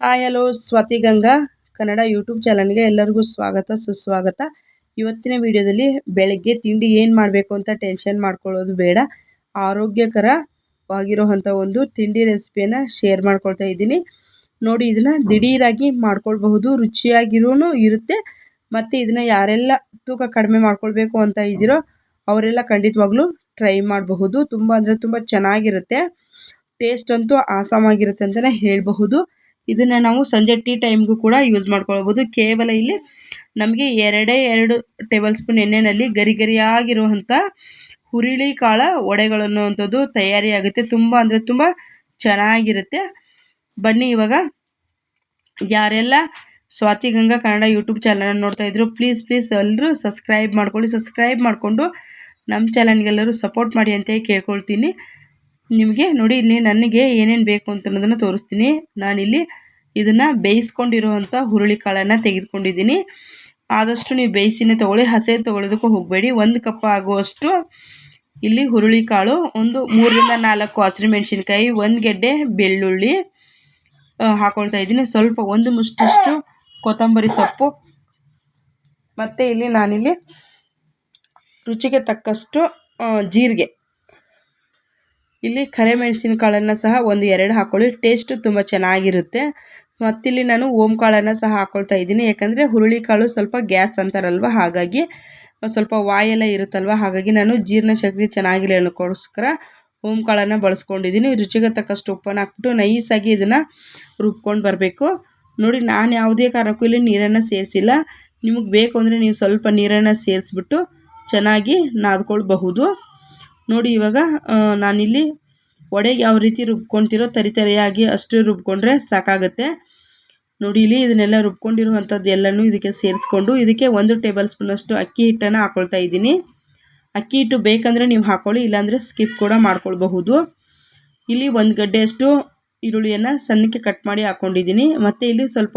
Hi hello Swathi Ganga Kannada YouTube ಚಾನಲ್ಗೆ ಎಲ್ಲರಿಗೂ ಸ್ವಾಗತ, ಸುಸ್ವಾಗತ. ಇವತ್ತಿನ ವಿಡಿಯೋದಲ್ಲಿ ಬೆಳಗ್ಗೆ ತಿಂಡಿ ಏನು ಮಾಡಬೇಕು ಅಂತ ಟೆನ್ಷನ್ ಮಾಡ್ಕೊಳ್ಳೋದು ಬೇಡ. ಆರೋಗ್ಯಕರವಾಗಿರುವಂಥ ಒಂದು ತಿಂಡಿ ರೆಸಿಪಿಯನ್ನು ಶೇರ್ ಮಾಡ್ಕೊಳ್ತಾ ಇದ್ದೀನಿ. ನೋಡಿ, ಇದನ್ನು ದಿಢೀರಾಗಿ ಮಾಡ್ಕೊಳ್ಬಹುದು ರುಚಿಯಾಗಿರೂ ಇರುತ್ತೆ. ಮತ್ತು ಇದನ್ನು ಯಾರೆಲ್ಲ ತೂಕ ಕಡಿಮೆ ಮಾಡ್ಕೊಳ್ಬೇಕು ಅಂತ ಇದ್ದೀರೋ ಅವರೆಲ್ಲ ಖಂಡಿತವಾಗ್ಲೂ ಟ್ರೈ ಮಾಡಬಹುದು. ತುಂಬ ಅಂದರೆ ತುಂಬ ಚೆನ್ನಾಗಿರುತ್ತೆ. ಟೇಸ್ಟ್ ಅಂತೂ ಆಸಾಮಾಗಿರುತ್ತೆ ಅಂತಲೇ ಹೇಳಬಹುದು. ಇದನ್ನು ನಾವು ಸಂಜೆ ಟೀ ಟೈಮ್ಗೂ ಕೂಡ ಯೂಸ್ ಮಾಡ್ಕೊಳ್ಬೋದು. ಕೇವಲ ಇಲ್ಲಿ ನಮಗೆ ಎರಡೇ ಎರಡು ಟೇಬಲ್ ಸ್ಪೂನ್ ಎಣ್ಣೆಯಲ್ಲಿ ಗರಿ ಗರಿಯಾಗಿರುವಂಥ ಹುರುಳಿ ಕಾಳ ವಡೆಗಳು ತಯಾರಿಯಾಗುತ್ತೆ ತುಂಬ ಅಂದರೆ ತುಂಬ ಚೆನ್ನಾಗಿರುತ್ತೆ. ಬನ್ನಿ ಇವಾಗ. ಯಾರೆಲ್ಲ ಸ್ವಾತಿ ಗಂಗಾ ಕನ್ನಡ ಯೂಟ್ಯೂಬ್ ಚಾನಲನ್ನು ನೋಡ್ತಾ ಇದ್ರು, ಪ್ಲೀಸ್ ಪ್ಲೀಸ್ ಎಲ್ಲರೂ ಸಬ್ಸ್ಕ್ರೈಬ್ ಮಾಡ್ಕೊಳ್ಳಿ. ಸಬ್ಸ್ಕ್ರೈಬ್ ಮಾಡಿಕೊಂಡು ನಮ್ಮ ಚಾನಲ್ಗೆಲ್ಲರೂ ಸಪೋರ್ಟ್ ಮಾಡಿ ಅಂತ ಕೇಳ್ಕೊಳ್ತೀನಿ. ನಿಮಗೆ ನೋಡಿ ಇಲ್ಲಿ ನನಗೆ ಏನೇನು ಬೇಕು ಅಂತ ಅನ್ನೋದನ್ನು ತೋರಿಸ್ತೀನಿ. ನಾನಿಲ್ಲಿ ಇದನ್ನು ಬೇಯಿಸ್ಕೊಂಡಿರುವಂಥ ಹುರುಳಿ ಕಾಳನ್ನು ತೆಗೆದುಕೊಂಡಿದ್ದೀನಿ. ಆದಷ್ಟು ನೀವು ಬೇಯಿಸಿನೇ ತೊಗೊಳ್ಳಿ, ಹಸೆ ತೊಗೊಳೋದಕ್ಕೂ ಹೋಗಬೇಡಿ. ಒಂದು ಕಪ್ ಆಗುವಷ್ಟು ಇಲ್ಲಿ ಹುರುಳಿ ಕಾಳು ಒಂದು ಮೂರರಿಂದ ನಾಲ್ಕು ಹಸಿರು ಮೆಣಸಿನ್ಕಾಯಿ, ಒಂದು ಗೆಡ್ಡೆ ಬೆಳ್ಳುಳ್ಳಿ ಹಾಕೊಳ್ತಾ ಇದ್ದೀನಿ. ಸ್ವಲ್ಪ ಒಂದು ಮುಷ್ಟಿಷ್ಟು ಕೊತ್ತಂಬರಿ ಸೊಪ್ಪು. ಮತ್ತು ಇಲ್ಲಿ ನಾನಿಲ್ಲಿ ರುಚಿಗೆ ತಕ್ಕಷ್ಟು ಜೀರಿಗೆ. ಇಲ್ಲಿ ಕರೆ ಮೆಣಸಿನಕಾಳನ್ನು ಸಹ ಒಂದು ಎರಡು ಹಾಕ್ಕೊಳ್ಳಿ ಟೇಸ್ಟು ತುಂಬ ಚೆನ್ನಾಗಿರುತ್ತೆ. ಮತ್ತಿಲ್ಲಿ ನಾನು ಓಮ್ ಕಾಳನ್ನು ಸಹ ಹಾಕ್ಕೊಳ್ತಾ ಇದ್ದೀನಿ. ಯಾಕಂದರೆ ಹುರುಳಿಕಾಳು ಸ್ವಲ್ಪ ಗ್ಯಾಸ್ ಅಂತಾರಲ್ವ? ಹಾಗಾಗಿ ಸ್ವಲ್ಪ ವಾಯೆಲ್ಲ ಇರುತ್ತಲ್ವ? ಹಾಗಾಗಿ ನಾನು ಜೀರ್ಣಶಕ್ತಿ ಚೆನ್ನಾಗಿಲ್ಲ ಅನ್ನೋಕ್ಕೋಸ್ಕರ ಓಮ್ ಕಾಳನ್ನು ಬಳಸ್ಕೊಂಡಿದ್ದೀನಿ. ರುಚಿಗೆ ತಕ್ಕಷ್ಟು ಉಪ್ಪನ್ನು ಹಾಕ್ಬಿಟ್ಟು ನೈಸಾಗಿ ಇದನ್ನು ರುಬ್ಕೊಂಡು ಬರಬೇಕು. ನೋಡಿ, ನಾನು ಯಾವುದೇ ಕಾರಣಕ್ಕೂ ಇಲ್ಲಿ ನೀರನ್ನು ಸೇರಿಸಿಲ್ಲ. ನಿಮಗೆ ಬೇಕು ಅಂದರೆ ನೀವು ಸ್ವಲ್ಪ ನೀರನ್ನು ಸೇರಿಸ್ಬಿಟ್ಟು ಚೆನ್ನಾಗಿ ನಾದ್ಕೊಳ್ಬಹುದು. ನೋಡಿ, ಇವಾಗ ನಾನಿಲ್ಲಿ ವಡೆಗೆ ಯಾವ ರೀತಿ ರುಬ್ಕೊತಿರೋ ತರಿತರಿಯಾಗಿ ಅಷ್ಟು ರುಬ್ಕೊಂಡ್ರೆ ಸಾಕಾಗುತ್ತೆ. ನೋಡಿ, ಇಲ್ಲಿ ಇದನ್ನೆಲ್ಲ ರುಬ್ಕೊಂಡಿರುವಂಥದ್ದು ಎಲ್ಲನೂ ಇದಕ್ಕೆ ಸೇರಿಸ್ಕೊಂಡು ಇದಕ್ಕೆ ಒಂದು ಟೇಬಲ್ ಸ್ಪೂನಷ್ಟು ಅಕ್ಕಿ ಹಿಟ್ಟನ್ನು ಹಾಕ್ಕೊಳ್ತಾ ಇದ್ದೀನಿ. ಅಕ್ಕಿ ಹಿಟ್ಟು ಬೇಕಂದರೆ ನೀವು ಹಾಕ್ಕೊಳ್ಳಿ ಇಲ್ಲಾಂದರೆ ಸ್ಕಿಪ್ ಕೂಡ ಮಾಡ್ಕೊಳ್ಬಹುದು. ಇಲ್ಲಿ ಒಂದು ಗಡ್ಡೆಯಷ್ಟು ಈರುಳ್ಳಿಯನ್ನು ಸಣ್ಣಕ್ಕೆ ಕಟ್ ಮಾಡಿ ಹಾಕ್ಕೊಂಡಿದ್ದೀನಿ ಮತ್ತು ಇಲ್ಲಿ ಸ್ವಲ್ಪ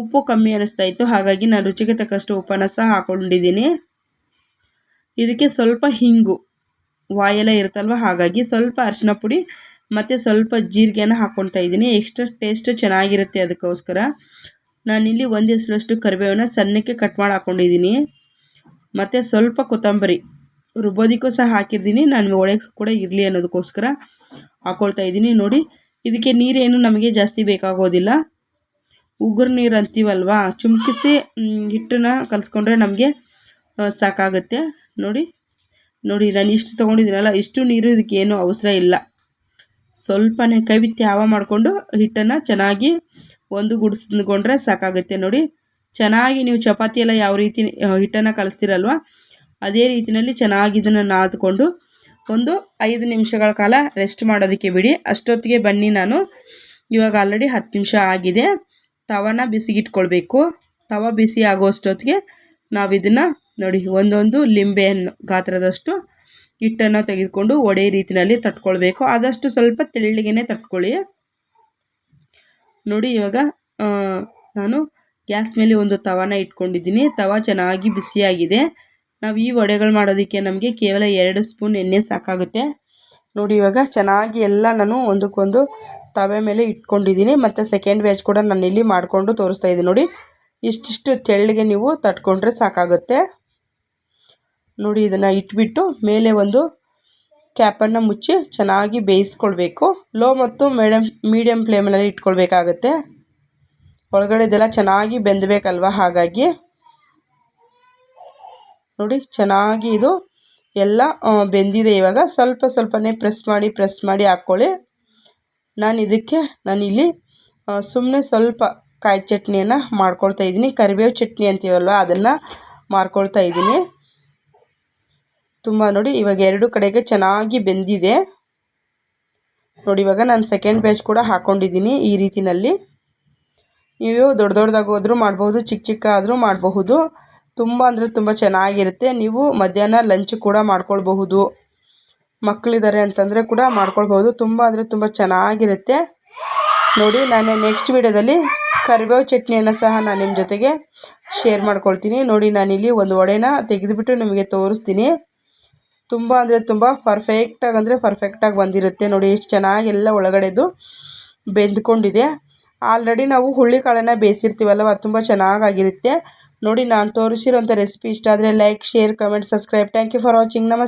ಉಪ್ಪು ಕಮ್ಮಿ ಅನ್ನಿಸ್ತಾ ಇತ್ತು, ಹಾಗಾಗಿ ನಾನು ರುಚಿಗೆ ತಕ್ಕಷ್ಟು ಉಪ್ಪನ್ನ ಸಹ ಹಾಕ್ಕೊಂಡಿದ್ದೀನಿ ಇದಕ್ಕೆ ಸ್ವಲ್ಪ ಹಿಂಗು. ವಾಯೆಲ್ಲ ಇರುತ್ತಲ್ವ? ಹಾಗಾಗಿ ಸ್ವಲ್ಪ ಅರಿಶಿನ ಪುಡಿ ಮತ್ತು ಸ್ವಲ್ಪ ಜೀರಿಗೆನ ಹಾಕ್ಕೊಳ್ತಾ ಇದ್ದೀನಿ. ಎಕ್ಸ್ಟ್ರಾ ಟೇಸ್ಟ್ ಚೆನ್ನಾಗಿರುತ್ತೆ ಅದಕ್ಕೋಸ್ಕರ. ನಾನಿಲ್ಲಿ ಒಂದು ಹೆಸರಷ್ಟು ಕರಿಬೇವನ್ನ ಸಣ್ಣಕ್ಕೆ ಕಟ್ ಮಾಡಿ ಹಾಕ್ಕೊಂಡಿದ್ದೀನಿ ಮತ್ತು ಸ್ವಲ್ಪ ಕೊತ್ತಂಬರಿ ರುಬ್ಬೋದಕ್ಕೂ ಸಹ ಹಾಕಿರ್ತೀನಿ. ನಾನು ಒಳಗೆ ಕೂಡ ಇರಲಿ ಅನ್ನೋದಕ್ಕೋಸ್ಕರ ಹಾಕ್ಕೊಳ್ತಾ ಇದ್ದೀನಿ. ನೋಡಿ, ಇದಕ್ಕೆ ನೀರೇನು ನಮಗೆ ಜಾಸ್ತಿ ಬೇಕಾಗೋದಿಲ್ಲ. ಉಗುರು ನೀರು ಅಂತೀವಲ್ವಾ? ಚುಮ್ಕಿಸಿ ಹಿಟ್ಟನ್ನ ಕಲಿಸ್ಕೊಂಡ್ರೆ ನಮಗೆ ಸಾಕಾಗುತ್ತೆ. ನೋಡಿ ನೋಡಿ ನಾನು ಇಷ್ಟು ತೊಗೊಂಡಿದ್ದೀನಲ್ಲ, ಇಷ್ಟು ನೀರು ಇದಕ್ಕೆ ಏನೂ ಅವಸರ ಇಲ್ಲ. ಸ್ವಲ್ಪನೇ ಕೈ ತ್ಯಾವ ಹಾವ ಮಾಡಿಕೊಂಡು ಹಿಟ್ಟನ್ನು ಚೆನ್ನಾಗಿ ಒಂದು ಗುಡಿಸ್ಕೊಂಡ್ರೆ ಸಾಕಾಗುತ್ತೆ ನೋಡಿ. ಚೆನ್ನಾಗಿ ನೀವು ಚಪಾತಿ ಎಲ್ಲ ಯಾವ ರೀತಿ ಹಿಟ್ಟನ್ನು ಕಲಿಸ್ತೀರಲ್ವ, ಅದೇ ರೀತಿಯಲ್ಲಿ ಚೆನ್ನಾಗಿ ಇದನ್ನು ನಾದ್ಕೊಂಡು ಒಂದು ಐದು ನಿಮಿಷಗಳ ಕಾಲ ರೆಸ್ಟ್ ಮಾಡೋದಕ್ಕೆ ಬಿಡಿ. ಅಷ್ಟೊತ್ತಿಗೆ ಬನ್ನಿ ನಾನು. ಇವಾಗ ಆಲ್ರೆಡಿ ಹತ್ತು ನಿಮಿಷ ಆಗಿದೆ. ತವನ ಬಿಸಿಗಿಟ್ಕೊಳ್ಬೇಕು. ತವ ಬಿಸಿ ಆಗೋಷ್ಟೊತ್ತಿಗೆ ನಾವು ಇದನ್ನು ನೋಡಿ, ಒಂದೊಂದು ಲಿಂಬೆಹಣ್ಣು ಗಾತ್ರದಷ್ಟು ಹಿಟ್ಟನ್ನು ತೆಗೆದುಕೊಂಡು ಒಡೆ ರೀತಿಯಲ್ಲಿ ತಟ್ಕೊಳ್ಬೇಕು. ಆದಷ್ಟು ಸ್ವಲ್ಪ ತೆಳ್ಳಗೆನೆ ತಟ್ಕೊಳ್ಳಿ. ನೋಡಿ, ಇವಾಗ ನಾನು ಗ್ಯಾಸ್ ಮೇಲೆ ಒಂದು ತವಾನ ಇಟ್ಕೊಂಡಿದ್ದೀನಿ. ತವ ಚೆನ್ನಾಗಿ ಬಿಸಿಯಾಗಿದೆ. ನಾವು ಈ ವಡೆಗಳು ಮಾಡೋದಕ್ಕೆ ನಮಗೆ ಕೇವಲ ಎರಡು ಸ್ಪೂನ್ ಎಣ್ಣೆ ಸಾಕಾಗುತ್ತೆ. ನೋಡಿ, ಇವಾಗ ಚೆನ್ನಾಗಿ ಎಲ್ಲ ನಾನು ಒಂದಕ್ಕೊಂದು ತವೆ ಮೇಲೆ ಇಟ್ಕೊಂಡಿದ್ದೀನಿ. ಮತ್ತು ಸೆಕೆಂಡ್ ಬ್ಯಾಚ್ ಕೂಡ ನಾನು ಇಲ್ಲಿ ಮಾಡಿಕೊಂಡು ತೋರಿಸ್ತಾ ಇದ್ದೀನಿ. ನೋಡಿ, ಇಷ್ಟಿಷ್ಟು ತೆಳ್ಳಗೆ ನೀವು ತಟ್ಕೊಂಡ್ರೆ ಸಾಕಾಗುತ್ತೆ. ನೋಡಿ ಇದನ್ನು ಇಟ್ಬಿಟ್ಟು ಮೇಲೆ ಒಂದು ಕ್ಯಾಪನ್ನು ಮುಚ್ಚಿ ಚೆನ್ನಾಗಿ ಬೇಯಿಸ್ಕೊಳ್ಬೇಕು. ಲೋ ಮತ್ತು ಮೇಡಮ್ ಮೀಡಿಯಮ್ ಫ್ಲೇಮಲ್ಲಿ ಇಟ್ಕೊಳ್ಬೇಕಾಗತ್ತೆ. ಒಳಗಡೆದೆಲ್ಲ ಚೆನ್ನಾಗಿ ಬೆಂದಬೇಕಲ್ವ ಹಾಗಾಗಿ. ನೋಡಿ ಚೆನ್ನಾಗಿ ಇದು ಎಲ್ಲ ಬೆಂದಿದೆ ಇವಾಗ. ಸ್ವಲ್ಪ ಸ್ವಲ್ಪನೇ ಪ್ರೆಸ್ ಮಾಡಿ ಪ್ರೆಸ್ ಮಾಡಿ ಹಾಕ್ಕೊಳ್ಳಿ. ನಾನು ಇದಕ್ಕೆ ನಾನಿಲ್ಲಿ ಸುಮ್ಮನೆ ಸ್ವಲ್ಪ ಕಾಯಿ ಚಟ್ನಿಯನ್ನು ಮಾಡ್ಕೊಳ್ತಾ ಇದ್ದೀನಿ. ಕರಿಬೇವು ಚಟ್ನಿ ಅಂತೀವಲ್ವ, ಅದನ್ನು ಮಾಡ್ಕೊಳ್ತಾ ಇದ್ದೀನಿ. ತುಂಬ ನೋಡಿ, ಇವಾಗ ಎರಡು ಕಡೆಗೆ ಚೆನ್ನಾಗಿ ಬೆಂದಿದೆ. ನೋಡಿ, ಇವಾಗ ನಾನು ಸೆಕೆಂಡ್ ಬ್ಯಾಚ್ ಕೂಡ ಹಾಕ್ಕೊಂಡಿದ್ದೀನಿ ಈ ರೀತಿಯಲ್ಲಿ ನೀವು ದೊಡ್ಡ ದೊಡ್ಡದಾಗೋದ್ರೂ ಮಾಡ್ಬೋದು, ಚಿಕ್ಕ ಚಿಕ್ಕ ಆದರೂ ಮಾಡಬಹುದು. ತುಂಬ ಅಂದರೆ ತುಂಬ ಚೆನ್ನಾಗಿರುತ್ತೆ. ನೀವು ಮಧ್ಯಾಹ್ನ ಲಂಚ್ ಕೂಡ ಮಾಡ್ಕೊಳ್ಬಹುದು. ಮಕ್ಕಳಿದ್ದಾರೆ ಅಂತಂದರೆ ಕೂಡ ಮಾಡ್ಕೊಳ್ಬೋದು ತುಂಬ ಅಂದರೆ ತುಂಬ ಚೆನ್ನಾಗಿರುತ್ತೆ. ನೋಡಿ, ನಾನು ನೆಕ್ಸ್ಟ್ ವೀಡಿಯೋದಲ್ಲಿ ಕರಿಬೇವು ಚಟ್ನಿಯನ್ನು ಸಹ ನಾನು ನಿಮ್ಮ ಜೊತೆಗೆ ಶೇರ್ ಮಾಡ್ಕೊಳ್ತೀನಿ. ನೋಡಿ, ನಾನಿಲ್ಲಿ ಒಂದು ವಡೆನ ತೆಗೆದುಬಿಟ್ಟು ನಿಮಗೆ ತೋರಿಸ್ತೀನಿ. ತುಂಬ ಅಂದರೆ ತುಂಬ ಪರ್ಫೆಕ್ಟಾಗಿ ಅಂದರೆ ಪರ್ಫೆಕ್ಟಾಗಿ ಬಂದಿರುತ್ತೆ. ನೋಡಿ ಎಷ್ಟು ಚೆನ್ನಾಗಿ ಎಲ್ಲ ಒಳಗಡೆದು ಬೆಂದ್ಕೊಂಡಿದೆ. ಆಲ್ರೆಡಿ ನಾವು ಹುಳ್ಳಿಕಾಳನ್ನು ಬೇಯಿಸಿರ್ತೀವಲ್ವ ತುಂಬ ಚೆನ್ನಾಗಾಗಿರುತ್ತೆ ನೋಡಿ ನಾನು ತೋರಿಸಿರೋಂಥ ರೆಸಿಪಿ ಇಷ್ಟ ಆದರೆ like share comment subscribe thank you for watching ನಮಸ್ತೆ